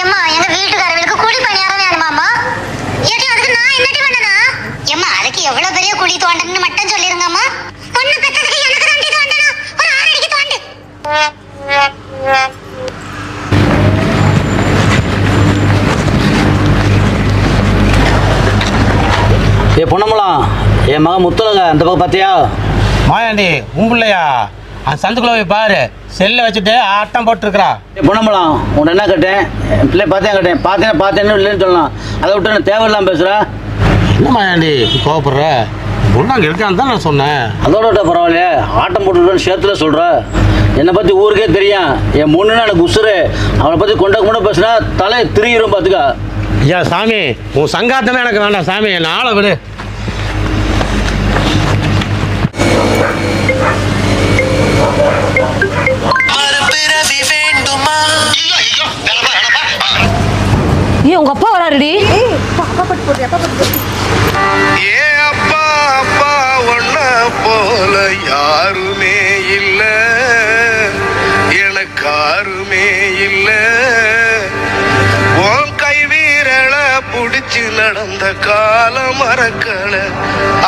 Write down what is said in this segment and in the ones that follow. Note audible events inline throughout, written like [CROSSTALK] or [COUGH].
ஏம்மா எங்க வீட்டுக்காரர்களுக்கு கூலி பணியாரம் வேணுமாமா ஏடி அதுக்கு நான் என்னடி பண்ணனா? ஏம்மா அதுக்கு எவ்வளவு பெரிய குழி தோண்டணும்னு மட்டும் சொல்லிருங்கம்மா. பொண்ணு பெத்ததுக்கு எனக்கு தாண்டி தோண்டணும். ஒரு ஆறு அடிக்கு தோண்டு. ஏ பொன்னம்பலம் என் மகன் முத்துலங்க அந்த பக்கம் பார்த்தியா? மாயாண்டி உம்பிள்ளையா அந்த சந்துக்குள்ள போய் பாரு. செல்லை வச்சுட்டு ஆட்டம் போட்டுருக்குறா. பொன்னம்பலம் உன்னை என்ன கேட்டேன்? என் பிள்ளை பார்த்தேன் கேட்டேன்? பார்த்தேன் பார்த்தேன்னு இல்லைன்னு சொல்லலாம். அதை விட்டு நான் தேவையில்லாம பேசுகிறேன் என்ன மாயாண்டி கோவப்படுற? பொண்ணு அங்கே இருக்கான்னு தான் நான் சொன்னேன். அதோட விட்டா பரவாயில்லையே. ஆட்டம் போட்டுருக்கேன்னு சேர்த்துல சொல்கிற என்னை பற்றி ஊருக்கே தெரியும். என் முன்னுனா எனக்கு உசுரு அவனை பற்றி கொண்ட கொண்ட பேசுனா தலை திரியிரும் பார்த்துக்க ஐயா சாமி உன் சங்காத்தமே எனக்கு வேண்டாம். சாமி என்னை ஆளை விடு. உங்க அப்பா வராருடி. ஏ அப்பா அப்பா ஒன்ன போல யாருமே இல்ல. எனக்கு யாருமே இல்ல. உன் கை வீரல புடிச்சு நடந்த கால மறக்கல.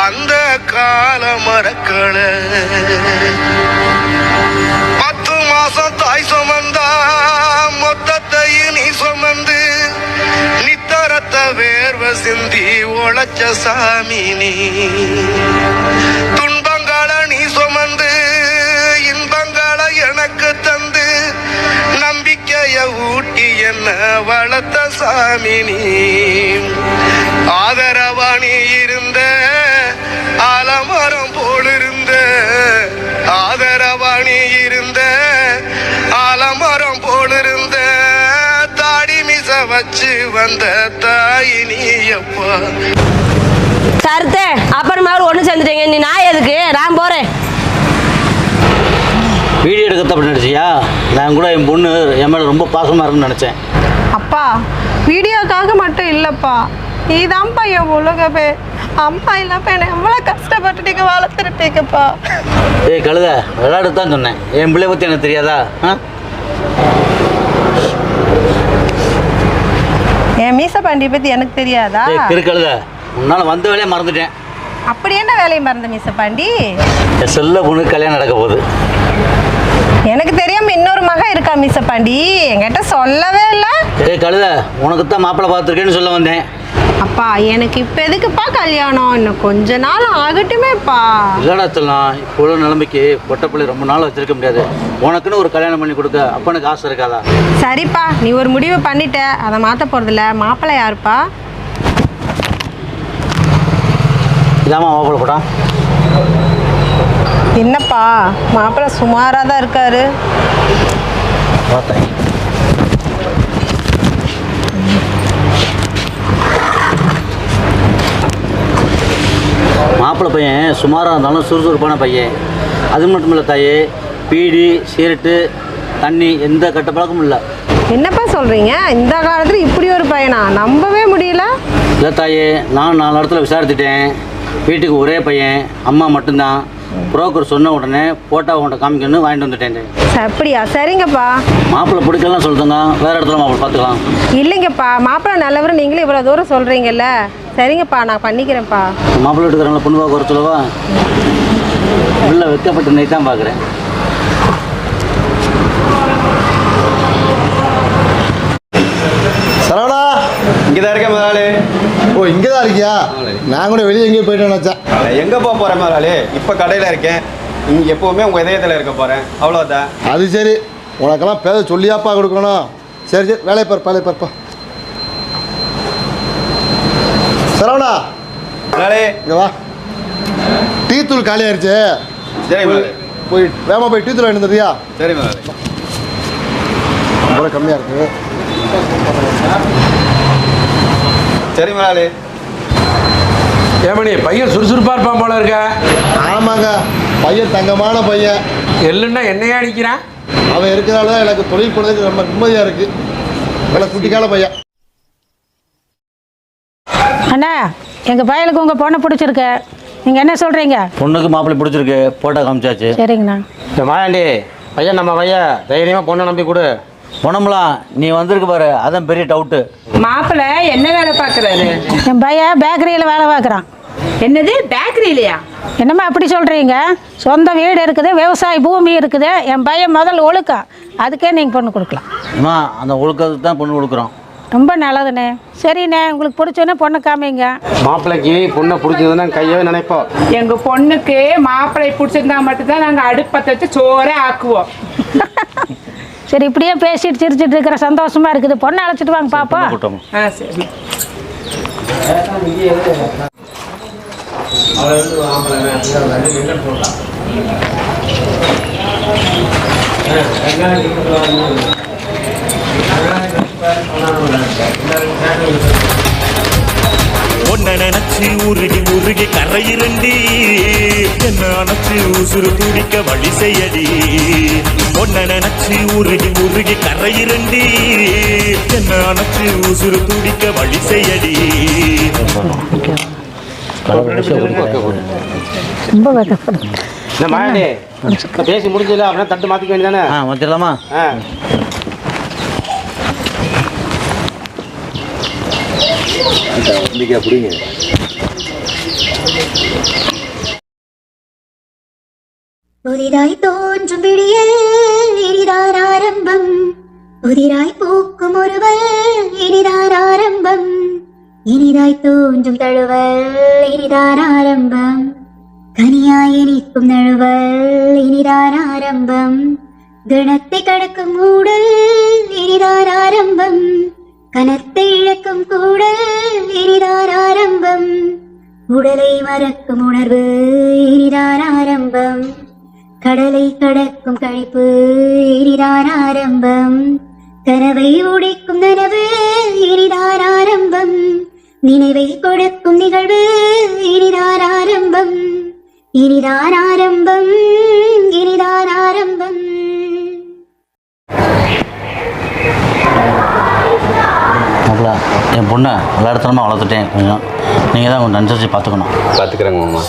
அந்த கால மறக்கல. பத்து மாசம் தாய் சுமந்தா வேர்வ சிந்தி உழைச்ச சாமி நீ துன்பங்கள நீ சுமந்து இன்பங்கள எனக்கு தந்து நம்பிக்கைய ஊட்டி என்ன வளர்த்த சாமி நீ ஆதரவாணி இருந்த ஆலமரம் போலிருந்த வச்சு வந்த தாய் நீ அப்பா. சருத்தே அப்புறமா ஒன்று சேர்ந்துட்டீங்க. நீ நான் எதுக்கு? நான் போறேன் வீடியோ எடுக்க தப்பு நினச்சியா? நான் கூட என் பொண்ணு என் மேலே ரொம்ப பாசமாக இருக்குன்னு நினச்சேன். அப்பா வீடியோக்காக மட்டும் இல்லைப்பா. நீதான்ப்பா என் உலகமே. அம்மா இல்லாம என்னை எவ்வளோ கஷ்டப்பட்டுட்டீங்க வளர்த்துருப்பீங்கப்பா ஏய் கழுத விளையாடு தான் சொன்னேன். என் பிள்ளை பற்றி எனக்கு தெரியாதா? ஆ? பாண்டி பற்றி எனக்கு தெரியாதா? ஏய் கிறுக்கழுத உன்னால் வந்த வேலையை மறந்துட்டேன். அப்படி என்ன வேலையை மறந்த மீச பாண்டி? செல்ல பொண்ணு கல்யாணம் நடக்க போகுது. எனக்கு தெரியாம இன்னொரு மகன் இருக்கா மீச பாண்டி? என்கிட்ட சொல்லவே இல்லை. கழுத உனக்கு தான் மாப்பிள்ளை பார்த்துருக்கேன்னு சொல்ல வந்தேன். அப்பா எனக்கு இப்போ எதுக்குப்பா கல்யாணம்? இன்னும் கொஞ்ச நாள் ஆகட்டுமேப்பா. இல்லடா சொல்லலாம் இப்போ உள்ள நிலைமைக்கு பொட்டப்பிள்ளை ரொம்ப நாள் வச்சிருக்க முடியாது. உனக்குன்னு ஒரு கல்யாணம் பண்ணி கொடுக்க அப்பனுக்கு ஆசை இருக்காதா? சரிப்பா நீ ஒரு முடிவு பண்ணிட்ட. அதை மாற்ற போகிறதில்ல மாப்பிள்ளை யாருப்பா? இதாம்மா மாப்பிள்ளை படம் என்னப்பா மாப்பிள்ளை சுமாராக தான் இருக்காரு. பார்த்தேன் மாப்பிள்ளை பையன் சுமாராக இருந்தாலும் சுறுசுறுப்பான பையன். அது மட்டும் இல்லை தாயே பீடி சிகரெட்டு தண்ணி எந்த கெட்ட பழக்கமும் இல்லை. என்னப்பா சொல்கிறீங்க இந்த காலத்தில் இப்படி ஒரு பையனா? நம்பவே முடியல. இல்லை தாயே நான் நாலு இடத்துல விசாரித்துட்டேன் வீட்டுக்கு ஒரே பையன் அம்மா மட்டும்தான். புரோக்கர் சொன்ன உடனே போட்டோ உன்கிட்ட காமிக்கணும்னு வாங்கிட்டு வந்துட்டேன் அப்படியா? சரிங்கப்பா. மாப்பிள்ளை பிடிக்கலாம் சொல்லுங்க வேற இடத்துல மாப்பிள்ளை பார்த்துக்கலாம். இல்லைங்கப்பா. மாப்பிள்ளை நல்லவர் நீங்களும் இவ்வளோ தூரம் சொல்கிறீங்கல்ல சரிங்கப்பா நான் பண்ணிக்கிறேன்ப்பா. மாப்பிள்ளை எடுக்கிறாங்களா பொண்ணு பார்க்க வர சொல்லவா? உள்ள வைக்கப்பட்ட நைட் தான் பார்க்குறேன். சரவணா இங்கே தான் இருக்கேன் முதலாளி. ஓ இங்கே தான் இருக்கியா? நான் கூட வெளியே எங்கேயும் போயிட்டு நினச்சேன். எங்கே போக போகிறேன் முதலாளி? இப்போ கடையில் இருக்கேன். இங்கே எப்போவுமே உங்கள் இதயத்தில் இருக்க போகிறேன் அவ்வளோதான் அது சரி. உனக்கெல்லாம் பேச சொல்லியாப்பா கொடுக்கணும். சரி சரி. வேலையை பார் வேலையை பார்ப்பா சரவணா. இங்கே வா. டீ தூள் காலி ஆயிடுச்சு போய் வேகமாக போய் டீ தூள் வாங்கிட்டு சரி ரொம்ப கம்மியாக இருக்குது சரி முதலாளி ஏமணி பையன் சுறுசுறுப்பா இருப்பான் போல இருக்க. ஆமாங்க. பையன் தங்கமான பையன். எள்ளுன்னா என்னையா அடிக்கிறான்? அவன் இருக்கிறதால தான் எனக்கு தொழில் போனதுக்கு ரொம்ப நிம்மதியாக இருக்குது நல்ல குட்டிக்கால பையன். அண்ணா எங்கள் பயலுக்கு உங்கள் பொண்ணை பிடிச்சிருக்கு. நீங்கள் என்ன சொல்கிறீங்க பொண்ணுக்கு மாப்பிள்ளை பிடிச்சிருக்கு போட்டோ காமிச்சாச்சு. சரிங்கண்ணா. இந்த மாயாண்டி பையன் நம்ம பையன் தைரியமாக பொண்ணை நம்பி கொடு. பொணம்லாம் நீ வந்திருக்க பாரு அதான் பெரிய டவுட்டு மாப்பிள்ளை என்ன வேலை பார்க்குறாரு? என் பையன் பேக்கரியில் வேலை பார்க்குறான். என்னது பேக்கரியிலையா என்னம்மா அப்படி சொல்கிறீங்க சொந்த வீடு இருக்குது விவசாய பூமி இருக்குது என் பையன் முதல்ல ஒழுக்கம் அதுக்கே நீங்கள் பொண்ணு கொடுக்கலாம். அம்மா அந்த ஒழுக்கத்துக்கு தான் பொண்ணு கொடுக்குறோம். ரொம்ப நல்லதுண்ணே. சரிண்ணே உங்களுக்கு பிடிச்சோன்னே பொண்ணு காமிங்க. மாப்பிள்ளைக்கு பொண்ணை பிடிச்சதுன்னா கையவே நினைப்போம். எங்க பொண்ணுக்கு மாப்பிள்ளை பிடிச்சிருந்தா மட்டும்தான் நாங்க அடுப்பத்தை வச்சு சோறே ஆக்குவோம். [LAUGHS] சரி இப்படியே பேசிட்டு சிரிச்சிட்டு இருக்கிற சந்தோஷமா இருக்குது. பொண்ணை அழைச்சிட்டு வாங்க பாப்பா கூட்டம் ஆ சரி. ஒன்ன நினைச்சு உருகி உருகி கரையிரண்டி என்ன அணைச்சு உசுறு துடிக்க வழி செய்யடி. ஒன்ன நினைச்சு உருகி உருகி கரையிரண்டி என்ன அணைச்சு உசுறு துடிக்க வழி செய்யடி. ரொம்ப மாயாண்டி பேசி முடிஞ்சல அப்படின்னா தட்டு மாற்றிக்க வேண்டியதானே? ஆ. வச்சிடலாமா ஆ புதிதாய் தோன்றும் விடியல் இனிதார் ஆரம்பம். புதிராய் பூக்கும் ஒருவர் இனிதார் ஆரம்பம். இனிதாய் தோன்றும் தழுவல் இனிதார் ஆரம்பம். கனியாய் இனிக்கும் நழுவல் இனிதார் ஆரம்பம். கணத்தை கடக்கும் ஊடல் இனிதார் ஆரம்பம். கனத்தை இழக்கும் கூடல் இனிதார் ஆரம்பம். உடலை மறக்கும் உணர்வு இனிதார் ஆரம்பம். கடலை கடக்கும் கழிப்பு இனிதார் ஆரம்பம். கனவை உடைக்கும் நனவு இனிதார் ஆரம்பம். நினைவை கொடுக்கும் நிகழ்வு இனிதார் ஆரம்பம். இனிதார் பொண்ணை விளையாடுத்தனமாக வளர்த்துட்டேன். கொஞ்சம். நீங்கள் தான் கொஞ்சம் அனுசரித்து பார்த்துக்கணும். பார்த்துக்கிறேங்க மாமா.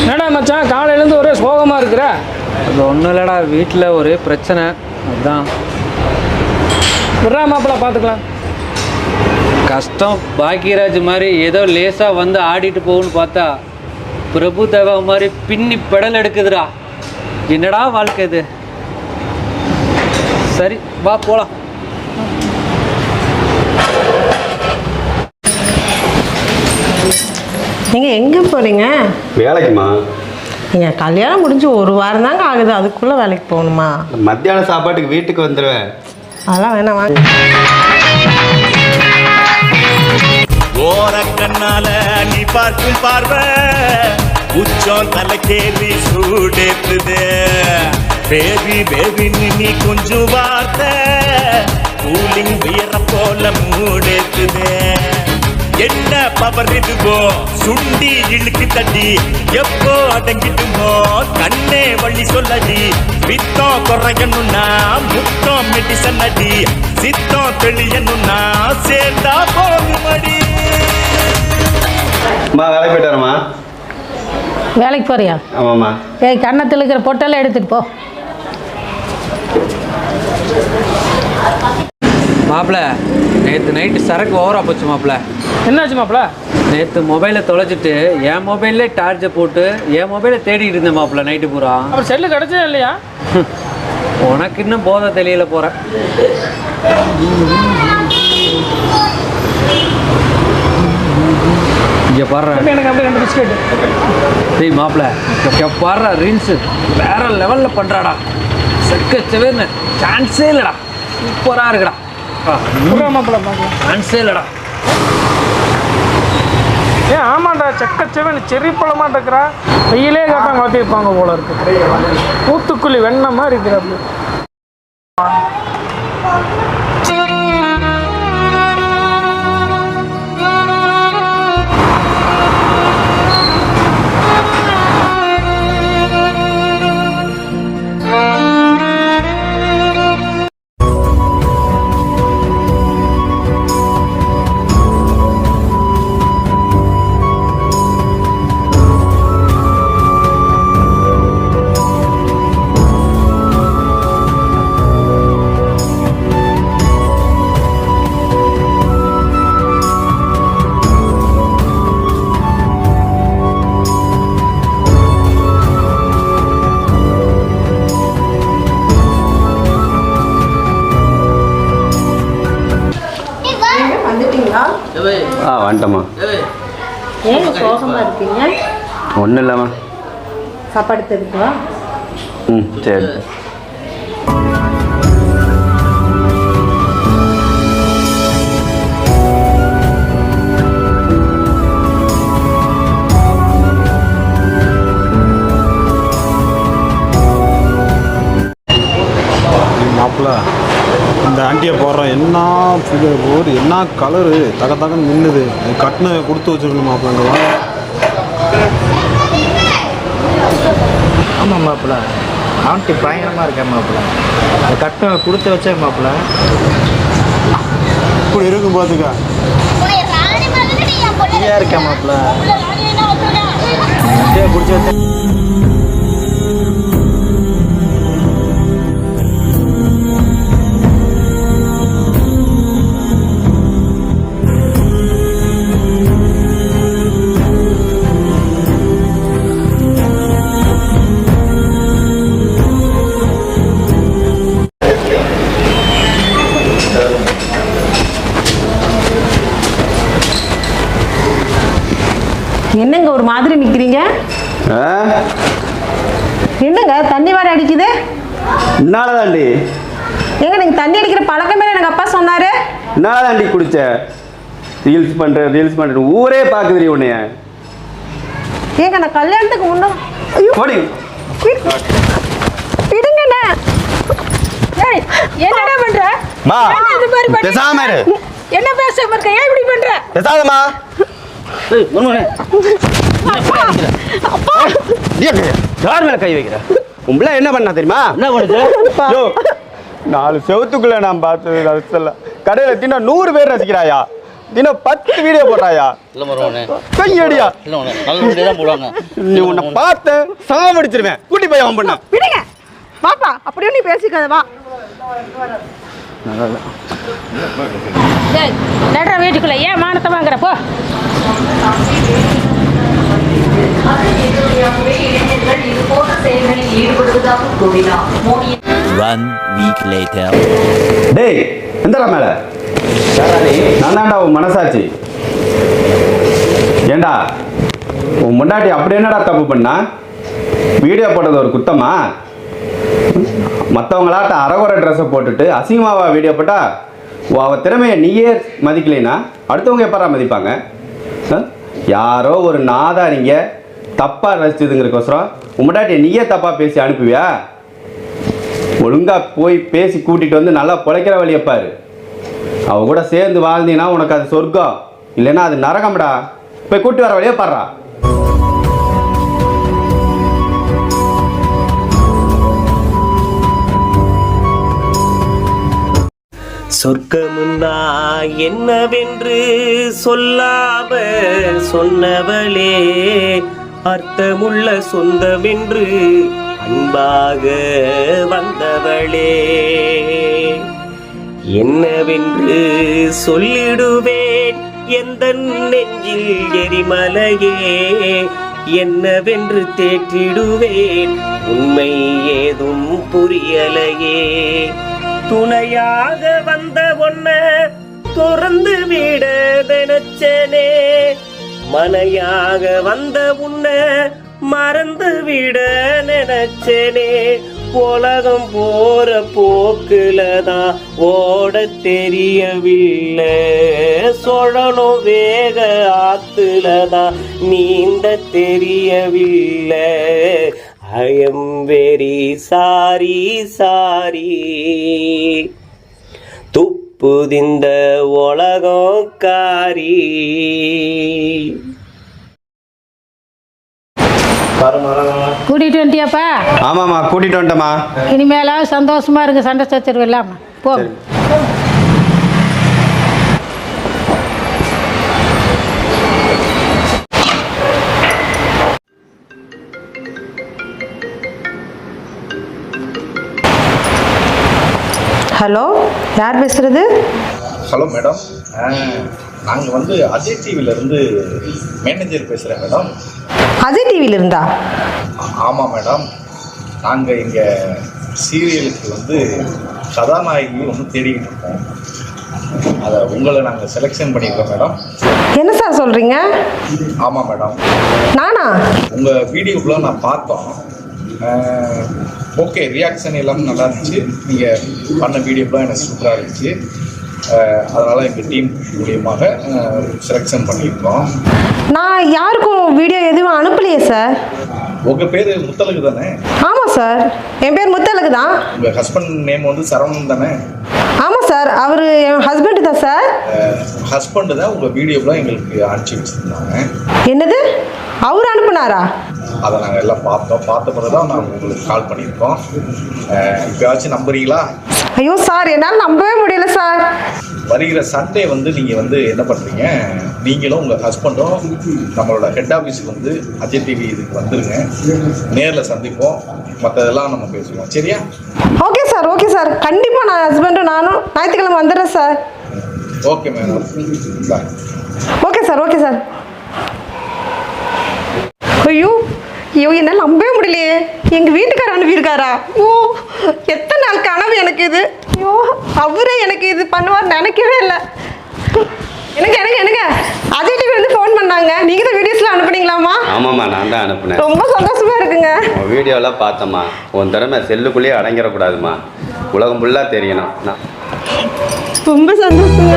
என்னடா மச்சான் காலையிலேருந்து ஒரே சோகமாக இருக்கிற? அது ஒன்றும் இல்லைடா வீட்டில் ஒரே பிரச்சனை. அதுதான் விட்றா மாப்பிள்ள பார்த்துக்கலாம் கஷ்டம். பாக்கியராஜ் மாதிரி ஏதோ லேசாக வந்து ஆடிட்டு போகுன்னு பார்த்தா பிரபு தேவா மாதிரி பின்னி பெடல் எடுக்குதுடா. என்னடா வாழ்க்கை இது? சரி வா போகலாம் நீங்கள் எங்கே போகிறீங்க வேலைக்குமா? நீங்கள் கல்யாணம் முடிஞ்சு ஒரு வாரம் தாங்க ஆகுது. அதுக்குள்ளே வேலைக்கு போகணுமா? மத்தியான சாப்பாட்டுக்கு வீட்டுக்கு வந்துடுவேன் அதெல்லாம் வேணாம் வாங்க. ஓர கண்ணால நீ பார்க்கும் பார்வை. உச்சம் தலைக்கேறி சூடேத்துது. பேபி பேபின்னு நீ கொஞ்சம் வார்த்தை. கூலிங் வியற போல மூடேத்துது. என்ன பவர் இதுவோ? சுண்டி இழுக்கு தட்டி எப்போ அடங்கிட்டுமோ? கண்ணே வழி சொல்லடி வித்தம் குறையணும்னா முத்தம் மெடிசன் அடி சித்தம் தெளியணும்னா சேர்ந்தா போகுமடி அம்மா வேலைக்கு போயிட்டு வரேம்மா வேலைக்கு போறியா? ஆமாம்மா. ஏய் கன்னத்தில் இருக்கிற பொட்டெல்லாம் எடுத்துட்டு போ. மாப்பிள்ள நேற்று நைட்டு சரக்கு ஓவரா போச்சு மாப்பிள்ள என்னாச்சு மாப்பிள்ள நேற்று மொபைலை தொலைச்சிட்டு என் மொபைல்லே டார்ச்சை போட்டு என் மொபைலை தேடிட்டு இருந்தேன் மாப்பிள்ள நைட்டு பூரா. அப்புறம் செல்லு கிடச்சே இல்லையா? [LAUGHS] உனக்கு இன்னும் போதை தெரியல போகிறேன் இங்கே பாடுற இப்ப எனக்கு அப்படியே ரெண்டு பிஸ்கெட் டேய் மாப்பிள்ள இங்கே பாடுற ரீல்ஸு வேற லெவலில் பண்ணுறாடா செக்க செவேர்னு சான்ஸே இல்லைடா. சூப்பராக இருக்குடா. பார்க்கலாம் சான்ஸே இல்லைடா. ஏன் ஆமாண்டா செக்கச்செவன் செரி பழமா இருக்கிறா. வெயிலே காட்டாங்க மாற்றிருப்பாங்க போல இருக்கு. ஊத்துக்குழி வெண்ண மாதிரி இருக்கிற சோகமாக இருக்கீங்க? ஒன்றும் இல்லைம்மா. சாப்பாடு தெரிஞ்சுவா ம் சரி மாப்பிள்ள ஆண்டியை போடுறோம். என்ன ஒரு என்ன கலரு தக தகன்னு மின்னுது அது கட்டின கொடுத்து வச்சிருக்கணும் மாப்பிள்ளங்களா ஆமாம் மாப்பிள்ள ஆண்டி பயங்கரமாக இருக்கேன் மாப்பிள்ள அந்த கட்டை கொடுத்து வச்சேன் மாப்பிள்ள இப்படி இருக்கும் பார்த்துக்க ஃப்ரீயாக இருக்கேன் மாப்பிள்ள பிடிச்சி வச்சேன் என்னால தாண்டி ஏங்க நீங்கள் தண்ணி அடிக்கிற பழக்கமே எனக்கு அப்பா சொன்னார். என்னால தாண்டி குடிச்ச? ரீல்ஸ் பண்ணுற ரீல்ஸ் பண்ணுற ஊரே பார்க்குதுடி உன்னைய. ஏங்க நான் கல்யாணத்துக்கு முன்ன ஐயோ. போடி. விடுங்கண்ணே ஏய் என்னடா பண்ற? மா, என்ன இது மாதிரி பண்ணி- பேசாம இரு. என்ன பேசாம இருக்க? ஏன் இப்படி பண்ற? பேசாதம்மா. ஏய் மருமகனே யார் மேல கை வைக்கிற? உங்களை என்ன பண்ணா தெரியுமா? என்ன பண்ணுச்சு யோ, நாலு செவத்துக்குள்ள நான் பார்த்தது அது சொல்ல கடையில தினம் நூறு பேர் ரசிக்கிறாயா? தினம் பத்து வீடியோ போட்டாயா? கையடியா? நீ உன்னை பார்த்தேன் சாவடிச்சிருவேன். கூட்டி போய் அவன் பண்ண. விடுங்க. பாப்பா அப்படியே நீ பேசிக்காத வா. டேய் நடுற வீட்டுக்குள்ள ஏன் மானத்தை வாங்குற போ. One week later. டேய் எந்தடா மேல. நான் தான்டா உன் மனசாட்சி. ஏண்டா உன் முன்னாடி அப்படி என்னடா தப்பு பண்ணா? வீடியோ போட்டது ஒரு குத்தமா? மற்றவங்களாட்ட அறகுறை ட்ரெஸ்ஸை போட்டுட்டு அசிங்கமாவா வீடியோ போட்டா உன் அவ திறமையை நீயே மதிக்கலைன்னா அடுத்தவங்க எப்பரா மதிப்பாங்க? யாரோ ஒரு நாதாரிங்க தப்பாக ரசிச்சதுங்கிறக்கோசரம் உன் நீயே தப்பாக பேசி அனுப்புவியா? ஒழுங்கா போய் பேசி கூட்டிட்டு வந்து நல்லா பிழைக்கிற வழியை பாரு. அவ கூட சேர்ந்து வாழ்ந்தீங்கன்னா உனக்கு அது சொர்க்கம். இல்லைன்னா அது நரகம்டா. போய் கூட்டி வர வழியை பாடுறா சொர்க்கமுன்னா என்னவென்று சொல்லாம சொன்னவளே அர்த்தமுள்ள சொந்தமென்று அன்பாக வந்தவளே. என்னவென்று சொல்லிடுவேன் எந்த நெஞ்சில் எரிமலையே. என்னவென்று தேற்றிடுவேன் உண்மை ஏதும் புரியலையே. துணையாக வந்த ஒன்ன துறந்து விட நினைச்சனே. மனையாக வந்த உன்ன மறந்து விட நினைச்சனே. உலகம் போற போக்குல தான் ஓட தெரியவில்லை. சுழலும் வேக ஆத்துல தான் நீந்த தெரியவில்லை. I am very sorry sorry துப்புதிந்த உலகம் காரி. கூட்டிட்டு வந்துட்டியாப்பா? ஆமாம்மா கூட்டிட்டு வந்துட்டேம்மா. இனிமேலாவது சந்தோஷமா இருங்க சண்டை சச்சரவு இல்லாம. போ. ஹலோ? யார் பேசுறது? Hello madam. நாங்கள் வந்து அஜய் டிவிலேருந்து மேனேஜர் பேசுகிறேன் மேடம். அஜய் டிவியில் இருந்தா? ஆமாம் மேடம். நாங்கள் இங்கே சீரியலுக்கு வந்து கதாநாயகி ஒன்று தேடிக்கிட்டு இருக்கோம். அதை உங்களை நாங்கள் செலெக்ஷன் பண்ணியிருக்கோம் மேடம். என்ன சார் சொல்கிறீங்க ஆமாம் மேடம். நானா? உங்கள் வீடியோக்குள்ள நான் பார்த்தோம். ஓகே ரியாக்ஷன் எல்லாமே நல்லா இருந்துச்சு. நீங்கள் பண்ண வீடியோக்குலாம் எனக்கு சூப்பராக இருந்துச்சு. அதனால் எங்கள் டீம் மூலியமாக செலெக்ஷன் பண்ணியிருக்கோம். நான் யாருக்கும் வீடியோ எதுவும் அனுப்பலையே சார் உங்கள் பேர் முத்தலகு தானே? ஆமாம் சார் என் பேர் முத்தழகு தான். உங்கள் ஹஸ்பண்ட் நேம் வந்து சரவணன் தானே? ஆமாம் சார் அவர் என் ஹஸ்பண்ட் தான் சார் ஹஸ்பண்டு தான் உங்கள் வீடியோக்குலாம் எங்களுக்கு அனுப்பிச்சி வச்சுருந்தாங்க. என்னது? அவர் அனுப்புனாரா? அதை நாங்கள் எல்லாம் பார்த்தோம். பார்த்த பிறகு தான் நாங்கள் உங்களுக்கு கால் பண்ணியிருக்கோம். இப்போயாச்சும் நம்புறீங்களா? ஐயோ சார் என்னால் நம்பவே முடியல சார். வருகிற சண்டே வந்து நீங்கள் வந்து என்ன பண்ணுறீங்க நீங்களும் உங்கள் ஹஸ்பண்டும் நம்மளோட ஹெட் ஆஃபீஸுக்கு வந்து அஜய் டிவி இதுக்கு வந்துருங்க. நேரில் சந்திப்போம். மற்றதெல்லாம் நம்ம பேசுவோம். சரியா? Okay sir okay sir. கண்டிப்பாக நான் ஹஸ்பண்டும் நானும் ஞாயிற்றுக்கிழமை வந்துடுறேன் sir. Okay madam okay sir okay sir. ஐயோ ஐயோ என்னால் நம்பவே முடியலையே. எங்கள் வீட்டுக்காரர் அனுப்பியிருக்காரா? ஓ எத்தனை நாள் கனவு எனக்கு இது? ஐயோ அவரே எனக்கு இது பண்ணுவார் நினைக்கவே இல்லை. எனக்கு எனக்கு எனக்கு அஜய் டிவி வந்து ஃபோன் பண்ணாங்க. நீங்கள் தான் வீடியோஸ்லாம் அனுப்புனீங்களாம்மா? ஆமாம்மா நான் தான் அனுப்புனேன். ரொம்ப சந்தோஷமா இருக்குங்க. உன் வீடியோலாம் பார்த்தம்மா. உன் திறமை செல்லுக்குள்ளேயே அடங்கிடக்கூடாதும்மா. உலகம் ஃபுல்லாக தெரியணும். நான் ரொம்ப சந்தோஷங்க.